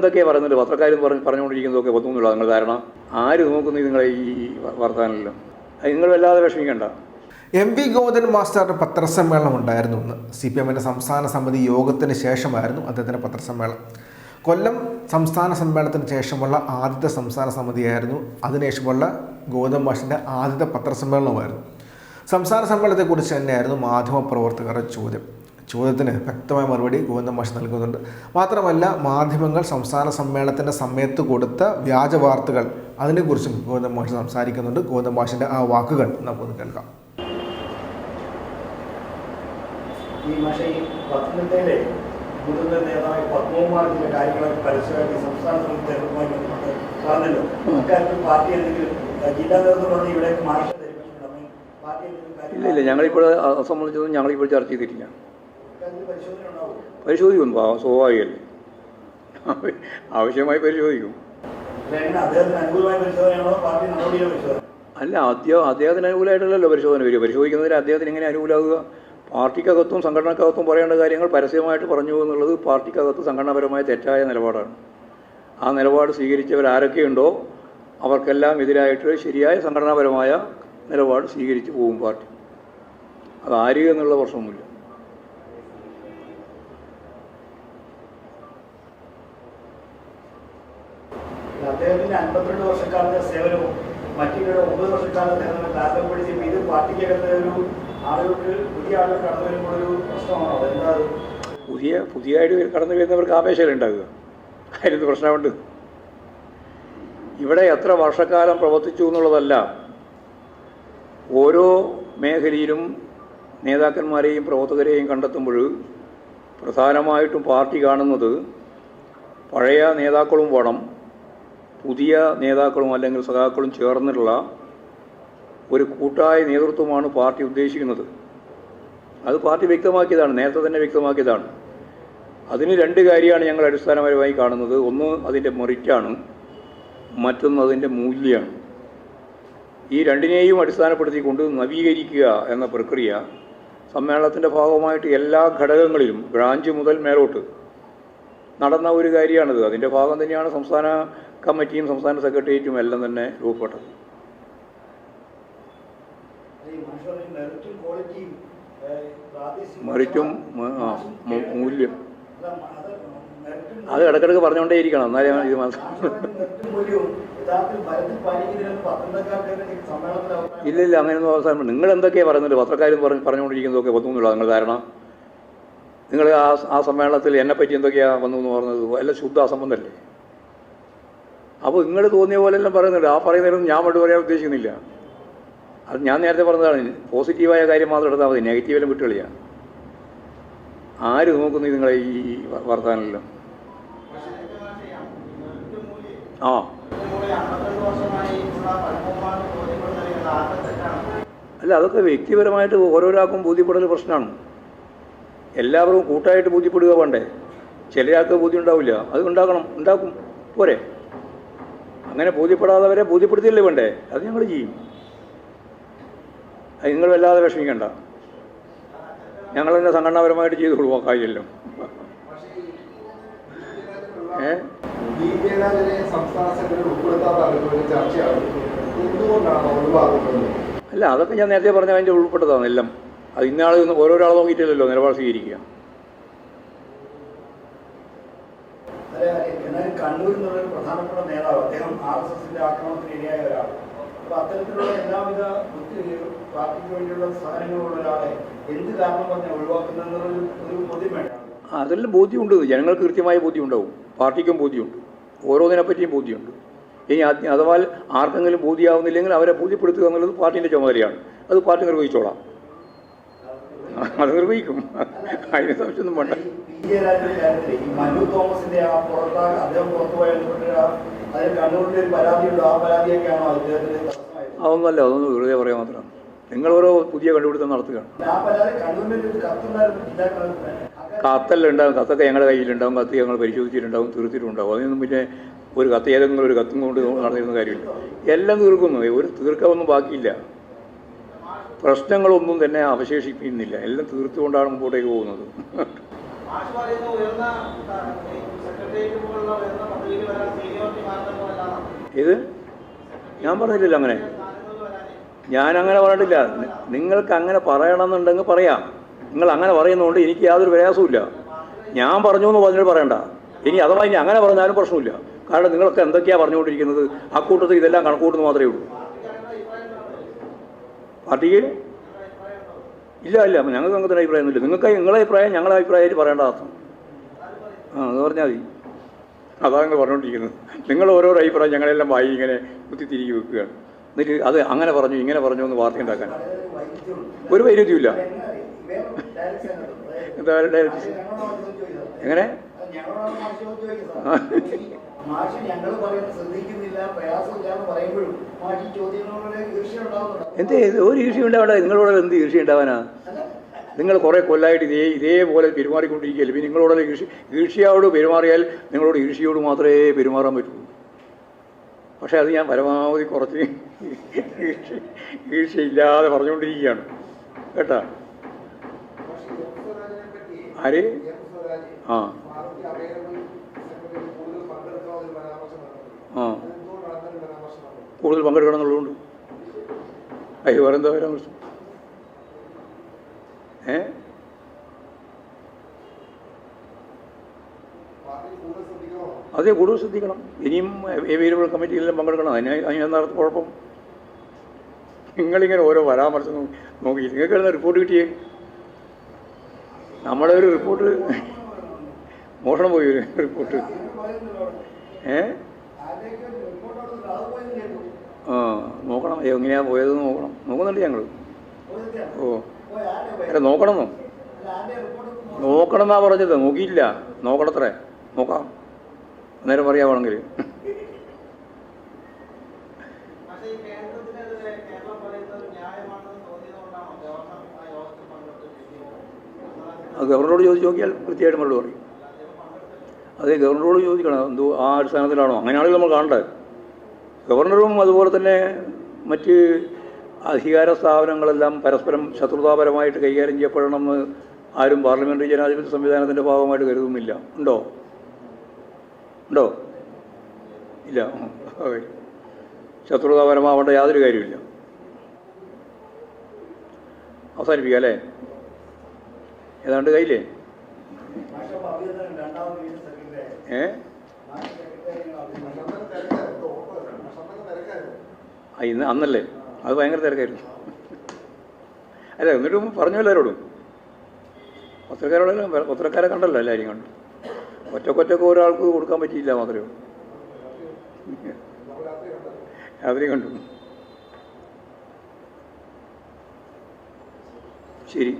എന്തൊക്കെ പറയുന്നത്. പത്രക്കാരും പറഞ്ഞ് പറഞ്ഞുകൊണ്ടിരിക്കുന്നതൊക്കെ ഒന്നുമില്ല നിങ്ങൾ കാരണം ആര് നോക്കുന്നു നിങ്ങളെ ഈ വർത്താനെല്ലാം നിങ്ങൾ വല്ലാതെ വിഷമിക്കണ്ട. എം വി ഗോവിന്ദൻ മാസ്റ്ററുടെ പത്രസമ്മേളനം ഉണ്ടായിരുന്നു ഇന്ന്. സി പി എമ്മിന്റെ സംസ്ഥാന സമിതി യോഗത്തിന് ശേഷമായിരുന്നു അദ്ദേഹത്തിന്റെ പത്രസമ്മേളനം. കൊല്ലം സംസ്ഥാന സമ്മേളനത്തിന് ശേഷമുള്ള ആദ്യത്തെ സംസ്ഥാന സമിതിയായിരുന്നു. അതിനുശേഷമുള്ള ഗോവിന്ദൻ മാഷിന്റെ ആദ്യത്തെ പത്രസമ്മേളനമായിരുന്നു സംസ്ഥാന സമ്മേളനത്തെക്കുറിച്ച് തന്നെയായിരുന്നു മാധ്യമപ്രവർത്തകരുടെ ചോദ്യം. ചോദ്യത്തിന് വ്യക്തമായ മറുപടി ഗോവിന്ദൻ മാഷ് നൽകുന്നുണ്ട്. മാത്രമല്ല മാധ്യമങ്ങൾ സംസ്ഥാന സമ്മേളനത്തിന്റെ സമയത്ത് കൊടുത്ത വ്യാജ വാർത്തകൾ അതിനെക്കുറിച്ചും ഗോവിന്ദൻ മാഷ് സംസാരിക്കുന്നുണ്ട്. ഗോവിന്ദൻ മാഷിന്റെ ആ വാക്കുകൾ നമുക്കൊന്ന് കേൾക്കാം. ഈ പക്ഷേ ഈ പത്തനംതിട്ടയിലെ മുതിർന്ന നേതാവ് പത്മകുമാർ ചില കാര്യങ്ങളൊക്കെ പരസ്യമായിട്ട് സംസ്ഥാന തെരഞ്ഞെടുപ്പുമായി ബന്ധപ്പെട്ട് പറഞ്ഞല്ലോ. അക്കാര്യത്തിൽ പാർട്ടി എന്തെങ്കിലും ജില്ലാ നേതൃത്വം പറഞ്ഞ് ഇവിടെ മാർച്ച് ധരിപ്പിച്ചിട്ടുണ്ട് പാർട്ടി എന്തെങ്കിലും ഇല്ല ഇല്ല ഞങ്ങളിപ്പോൾ അത് സംബന്ധിച്ചൊന്നും ഞങ്ങളിപ്പോൾ ചർച്ച ചെയ്തിട്ടില്ല. പരിശോധിക്കും സ്വാഭാവികമല്ലേ? ആവശ്യമായി പരിശോധിക്കും. അല്ല അദ്ദേഹം അദ്ദേഹത്തിന് അനുകൂലമായിട്ടുള്ളല്ലോ പരിശോധന വരിക? പരിശോധിക്കുന്നതിന് അദ്ദേഹത്തിന് എങ്ങനെ അനുകൂലമാകുക? പാർട്ടിക്കകത്തും സംഘടനക്കകത്തും പറയേണ്ട കാര്യങ്ങൾ പരസ്യമായിട്ട് പറഞ്ഞു എന്നുള്ളത് പാർട്ടിക്കകത്ത് സംഘടനാപരമായ തെറ്റായ നിലപാടാണ്. ആ നിലപാട് സ്വീകരിച്ചവർ ആരൊക്കെയുണ്ടോ അവർക്കെല്ലാം എതിരായിട്ട് ശരിയായ സംഘടനാപരമായ നിലപാട് സ്വീകരിച്ചു പോകും പാർട്ടി. അത് ആര് എന്നുള്ള പ്രശ്നമൊന്നുമില്ല. അൻപത്തിരണ്ട് വർഷക്കാലത്തെ സേവനവും മറ്റുള്ളവരുടെ ഒമ്പത് വർഷക്കാലത്തെ സേവനം താരതമ്യപ്പെടുത്തി ഇത് പാർട്ടിക്കകത്ത് ഒരു ആളുകൾക്ക് പുതിയ ആളുകൾ കടന്നു വരുമ്പോൾ ഒരു പ്രശ്നമാണോ? അതെന്താ അത്? പുതിയ പുതിയതായിട്ട് കടന്നു വരുന്നവർക്ക് ആവേശമല്ലേ ഉണ്ടാകുക അതിന് പ്രശ്നമുണ്ട്. ഇവിടെ എത്ര വർഷക്കാലം പ്രവർത്തിച്ചു എന്നുള്ളതല്ല. ഓരോ മേഖലയിലും നേതാക്കന്മാരെയും പ്രവർത്തകരെയും കണ്ടെത്തുമ്പോൾ പ്രധാനമായിട്ടും പാർട്ടി കാണുന്നത് പഴയ നേതാക്കളും വേണം പുതിയ നേതാക്കളും അല്ലെങ്കിൽ സഖാക്കളും ചേർന്നിട്ടുള്ള ഒരു കൂട്ടായ നേതൃത്വമാണ് പാർട്ടി ഉദ്ദേശിക്കുന്നത്. അത് പാർട്ടി വ്യക്തമാക്കിയതാണ് നേരത്തെ തന്നെ വ്യക്തമാക്കിയതാണ്. അതിന് രണ്ട് കാര്യമാണ് ഞങ്ങൾ അടിസ്ഥാനപരമായി കാണുന്നത്. ഒന്ന് അതിന്റെ മെറിറ്റാണ് മറ്റൊന്ന് അതിന്റെ മൂല്യമാണ് ഈ രണ്ടിനെയും അടിസ്ഥാനപ്പെടുത്തിക്കൊണ്ട് നവീകരിക്കുക എന്ന പ്രക്രിയ സമ്മേളനത്തിന്റെ ഭാഗമായിട്ട് എല്ലാ ഘടകങ്ങളിലും ബ്രാഞ്ച് മുതൽ മേലോട്ട് നടന്ന ഒരു കാര്യമാണിത്. അതിന്റെ ഭാഗം തന്നെയാണ് സംസ്ഥാന കമ്മിറ്റിയും സംസ്ഥാന സെക്രട്ടേറിയറ്റും എല്ലാം തന്നെ രൂപപ്പെട്ടത്. മെറിറ്റും മൂല്യം. അത് ഇടക്കിടക്ക് പറഞ്ഞുകൊണ്ടേ ഇരിക്കണം എന്നാലേ ഇത് മനസ്സിലാവും ഇല്ലില്ല അങ്ങനെയൊന്നും അവസാനം നിങ്ങൾ എന്തൊക്കെയാണ് പറയുന്നത്? പത്രക്കാരും പറഞ്ഞു പറഞ്ഞുകൊണ്ടിരിക്കുന്നതൊക്കെ ഒന്നുമില്ല നിങ്ങൾ കാരണം നിങ്ങൾ ആ ആ സമ്മേളനത്തിൽ എന്നെപ്പറ്റി എന്തൊക്കെയാണ് വന്നു എന്ന് പറഞ്ഞത്? എല്ലാം ശുദ്ധ അസംബന്ധമല്ലേ അപ്പോൾ നിങ്ങൾ തോന്നിയ പോലെല്ലാം പറയുന്നുണ്ട്. ആ പറയുന്നതിനൊന്നും ഞാൻ മറ്റു പറയാൻ ഉദ്ദേശിക്കുന്നില്ല. അത് ഞാൻ നേരത്തെ പറഞ്ഞതാണ്. പോസിറ്റീവായ കാര്യം മാത്രം എടുത്താൽ മതി. നെഗറ്റീവെല്ലാം വിട്ടുകളിയാണ് ആര് നോക്കുന്നു നിങ്ങളെ ഈ വർത്താനെല്ലാം ആ. അല്ല അതൊക്കെ വ്യക്തിപരമായിട്ട് ഓരോരാൾക്കും ബോധ്യപ്പെടൽ പ്രശ്നമാണ്. എല്ലാവരും കൂട്ടായിട്ട് ബോധ്യപ്പെടുക വേണ്ടേ? ചിലയാൾക്ക് ബോധ്യം ഉണ്ടാവില്ല. അത് ഉണ്ടാക്കണം. ഉണ്ടാക്കും. പോരെ. അങ്ങനെ ബോധ്യപ്പെടാത്തവരെ ബോധ്യപ്പെടുത്തിയല്ലേ വേണ്ടേ? അത് ഞങ്ങൾ ചെയ്യും. അത് നിങ്ങൾ വല്ലാതെ വിഷമിക്കണ്ട. ഞങ്ങൾ തന്നെ സംഘടനാപരമായിട്ട് ചെയ്തോളൂ ആ കാര്യമെല്ലാം. അല്ല അതൊക്കെ ഞാൻ നേരത്തെ പറഞ്ഞ അതിന്റെ ഉൾപ്പെട്ടതാണ് എല്ലാം. അത് ഇന്നയാൾ ഓരോരാളെ നോക്കിയിട്ടില്ലല്ലോ നിലപാട് സ്വീകരിക്കുക അതെ, എന്നാൽ കണ്ണൂരിൽ നിന്നുള്ള പ്രധാനപ്പെട്ട നേതാവ് അദ്ദേഹം ആർ എസ് എസിന്റെ ആക്രമണത്തിന് ഇരയായ ഒരാൾ. അപ്പൊ അത്തരത്തിലുള്ള എല്ലാവിധ പാർട്ടിക്ക് വേണ്ടിയുള്ള സാധനങ്ങളുള്ള ഒരാളെ എന്ത് കാരണം പറഞ്ഞാൽ ഒഴിവാക്കുന്നതെന്നുള്ള ഒരു- ബോധ്യം വേണ്ട. അതെല്ലാം ബോധ്യമുണ്ട്. ജനങ്ങൾക്ക് കൃത്യമായ ബോധ്യം ഉണ്ടാവും പാർട്ടിക്കും ബോധ്യമുണ്ട്. ഓരോന്നിനെ പറ്റിയും ബോധ്യമുണ്ട്. ഇനി അഥവാ ആർക്കെങ്കിലും ബോധ്യമാവുന്നില്ലെങ്കിൽ അവരെ ബോധ്യപ്പെടുത്തുക എന്നുള്ളത് പാർട്ടിന്റെ ചുമതലയാണ്. അത് പാർട്ടി നിർവഹിച്ചോളാം. അത് നിർവഹിക്കും. അതിന് സംശയമൊന്നും വേണ്ട. മനു തോമസിന്റെ ആ പുറത്താ അദ്ദേഹം പുറത്തുപോയ ഒരു പരാതിയുണ്ട്. ആ പരാതിയൊക്കെയാണോ അതൊന്നുമല്ല അതൊന്നും വെറുതെ പറയാൻ മാത്രമാണ് നിങ്ങൾ ഓരോ പുതിയ കണ്ടുപിടുത്തം നടത്തുകയാണ്. കത്തെല്ലാം ഉണ്ടാവും. കത്തൊക്കെ ഞങ്ങളുടെ കയ്യിലുണ്ടാവും. കത്ത് ഞങ്ങൾ പരിശോധിച്ചിട്ടുണ്ടാവും തീർത്തിട്ടുണ്ടാവും. അതിനൊന്നും പിന്നെ ഒരു കത്ത് ഏതെങ്കിലും ഒരു കത്തും കൊണ്ട് നടന്നിരുന്ന കാര്യമില്ല. എല്ലാം തീർക്കുന്നു. ഒരു തീർക്കാവൊന്നും ബാക്കിയില്ല. പ്രശ്നങ്ങളൊന്നും തന്നെ അവശേഷിപ്പിക്കുന്നില്ല. എല്ലാം തീർത്തുകൊണ്ടാണ് മുമ്പോട്ടേക്ക് പോകുന്നത്. ഇത് ഞാൻ പറഞ്ഞില്ല അങ്ങനെ ഞാൻ അങ്ങനെ. പറഞ്ഞിട്ടില്ല. നിങ്ങൾക്ക് അങ്ങനെ പറയണമെന്നുണ്ടെങ്കിൽ പറയാം. നിങ്ങൾ അങ്ങനെ പറയുന്നതുകൊണ്ട് എനിക്ക് യാതൊരു പ്രയാസമില്ല ഞാൻ പറഞ്ഞു എന്ന് പറഞ്ഞിട്ട് പറയണ്ട. ഇനി അഥവാ ഇനി അങ്ങനെ പറഞ്ഞാലും പ്രശ്നമില്ല. കാരണം നിങ്ങളൊക്കെ എന്തൊക്കെയാണ് പറഞ്ഞുകൊണ്ടിരിക്കുന്നത്? ആ കൂട്ടത്തിൽ ഇതെല്ലാം കണക്കൂട്ടുന്നു മാത്രമേ ഉള്ളൂ. പാർട്ടിക്ക്? ഇല്ല ഇല്ല. ഞങ്ങൾക്ക് അങ്ങനത്തെ അഭിപ്രായമൊന്നുമില്ല നിങ്ങൾക്ക് നിങ്ങളെ അഭിപ്രായം ഞങ്ങളെ അഭിപ്രായമായിട്ട് പറയേണ്ട അർത്ഥം ആ അത് പറഞ്ഞാൽ മതി. അതാണ് പറഞ്ഞുകൊണ്ടിരിക്കുന്നത്. നിങ്ങൾ ഓരോരോ അഭിപ്രായം ഞങ്ങളെല്ലാം വായി ഇങ്ങനെ കുത്തിത്തിരികി വെക്കുകയാണ്. എന്നിട്ട് അത് അങ്ങനെ പറഞ്ഞു ഇങ്ങനെ പറഞ്ഞു എന്ന് വാർത്ത ഉണ്ടാക്കാൻ ഒരു വൈരുദ്ധ്യമില്ല എങ്ങനെ? വേറെ ഡയറക്റ്റ് സെക്രട്ടറി എന്താ ഡയറക്റ്റ് എങ്ങനെ മാഷ് ഞങ്ങൾ പറയുന്നത് ശ്രദ്ധിക്കുന്നില്ല പ്രയാസമില്ല എന്ന് പറയുമ്പോഴും മാഷി ചോദ്യങ്ങളോട് ഈർഷ്യ ഉണ്ടാവുന്നുണ്ട് എന്തേ ഒരു ഈർഷ്യ ഉണ്ടാവേണ്ട നിങ്ങളോട് എന്ത് ഈർഷ്യ ഉണ്ടാവാനാ? നിങ്ങൾ കുറേ കൊല്ലമായിട്ട് ഇതേ ഇതേപോലെ പെരുമാറിക്കൊണ്ടിരിക്കുകയല്ലേ? പിന്നെ നിങ്ങളോട് ഈർഷ്യ? ഈർഷ്യയോട് പെരുമാറിയാൽ നിങ്ങളോട് ഈർഷ്യയോട് മാത്രമേ പെരുമാറാൻ പറ്റുള്ളൂ. പക്ഷേ അത് ഞാൻ പരമാവധി കുറച്ച് ഈർഷ്യ ഈർഷ്യയില്ലാതെ പറഞ്ഞുകൊണ്ടിരിക്കുകയാണ്. കേട്ടാ? ആര്? ആ പാർട്ടി അവൈലബിൾ സെക്രട്ടറി കൂടുതൽ പങ്കെടുക്കണമെന്ന് ഒരു പരാമർശം നടത്തുന്നു ആ അതെന്തുകൊണ്ടാണ് അങ്ങനെ ഒരു പരാമർശം നടത്തുന്നത് കൂടുതൽ പങ്കെടുക്കണം എന്നുള്ളതുകൊണ്ട് അയ്യോ വേറെന്താ വരാൻ ഏ? അതേ കൂടുതൽ ശ്രദ്ധിക്കണം. ഇനിയും അവൈലബിൾ കമ്മിറ്റിയിലെല്ലാം പങ്കെടുക്കണം. അതിന് അതിനെന്താണ് കുഴപ്പം? നിങ്ങളിങ്ങനെ ഓരോ പരാമർശം നോക്കി നിങ്ങൾക്ക് റിപ്പോർട്ട് കിട്ടിയേ? നമ്മുടെ ഒരു റിപ്പോർട്ട് മോഷണം പോയി ഒരു റിപ്പോർട്ട് ഏ? നോക്കണം. എങ്ങനെയാണ് പോയത് നോക്കണം. നോക്കുന്നുണ്ട് ഞങ്ങൾ ഓ. അല്ല നോക്കണമെന്നോ? നോക്കണം എന്നാ പറഞ്ഞത്. നോക്കിയില്ല നോക്കണത്രേ. നോക്കാം. അന്നേരം പറയാവാണെങ്കിൽ. അത് ഗവർണറോട് ചോദിച്ച് നോക്കിയാൽ കൃത്യമായിട്ട് മറുപടി പറയും. അതെ ഗവർണറോട് ചോദിക്കണം. എന്തോ ആ അടിസ്ഥാനത്തിലാണോ? അങ്ങനെയാണെങ്കിൽ നമ്മൾ കാണേണ്ടത് ഗവർണറും അതുപോലെ തന്നെ മറ്റ് അധികാര സ്ഥാപനങ്ങളെല്ലാം പരസ്പരം ശത്രുതാപരമായിട്ട് കൈകാര്യം ചെയ്യപ്പെടണമെന്ന് ആരും പാർലമെന്ററി ജനാധിപത്യ സംവിധാനത്തിന്റെ ഭാഗമായിട്ട് കരുതുന്നില്ല. ഉണ്ടോ? ഉണ്ടോ? ഇല്ല. ഓക്കെ. ശത്രുതാപരമാവേണ്ട യാതൊരു കാര്യമില്ല അവസാനിപ്പിക്കുക അല്ലേ? ഏതാണ്ട് കയ്യില്ലേ ഏ മാഷ സെക്രട്ടറി അഭിനന്ദനം ഭക്ഷണം തിരക്കായിരുന്നു ഭക്ഷണം തിരക്കായിരുന്നു ആ ഇന്ന് അന്നല്ലേ? അത് ഭയങ്കര തിരക്കായിരുന്നു. അല്ല എന്നിട്ട് പറഞ്ഞു എല്ലാവരോടും? പത്രക്കാരോടെല്ലാം പത്രക്കാരെ കണ്ടല്ലോ എല്ലാവരും കണ്ടു. ഒറ്റക്കൊറ്റക്ക് ഒരാൾക്ക് കൊടുക്കാൻ പറ്റിയില്ല മാത്രമേ അവരെയും കണ്ടു. ശരി.